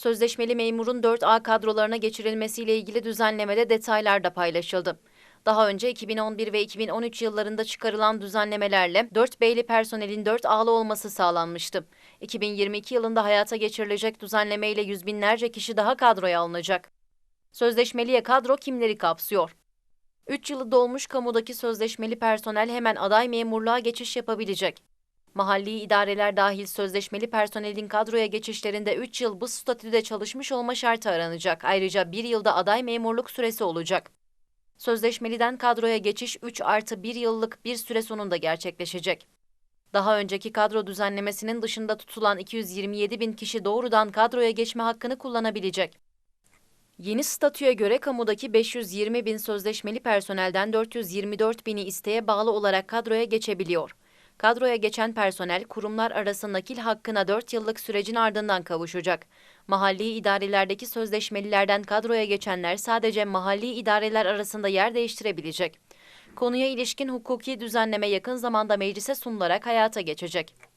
Sözleşmeli memurun 4A kadrolarına geçirilmesiyle ilgili düzenlemede detaylar da paylaşıldı. Daha önce 2011 ve 2013 yıllarında çıkarılan düzenlemelerle 4B'li personelin 4A'lı olması sağlanmıştı. 2022 yılında hayata geçirilecek düzenlemeyle yüz binlerce kişi daha kadroya alınacak. Sözleşmeliye kadro kimleri kapsıyor? 3 yılı dolmuş kamudaki sözleşmeli personel hemen aday memurluğa geçiş yapabilecek. Mahalli idareler dahil sözleşmeli personelin kadroya geçişlerinde 3 yıl bu statüde çalışmış olma şartı aranacak. Ayrıca 1 yılda aday memurluk süresi olacak. Sözleşmeliden kadroya geçiş 3 artı 1 yıllık bir süre sonunda gerçekleşecek. Daha önceki kadro düzenlemesinin dışında tutulan 227 bin kişi doğrudan kadroya geçme hakkını kullanabilecek. Yeni statüye göre kamudaki 520 bin sözleşmeli personelden 424 bini isteğe bağlı olarak kadroya geçebiliyor. Kadroya geçen personel kurumlar arası nakil hakkına 4 yıllık sürecin ardından kavuşacak. Mahalli idarelerdeki sözleşmelilerden kadroya geçenler sadece mahalli idareler arasında yer değiştirebilecek. Konuya ilişkin hukuki düzenleme yakın zamanda meclise sunularak hayata geçecek.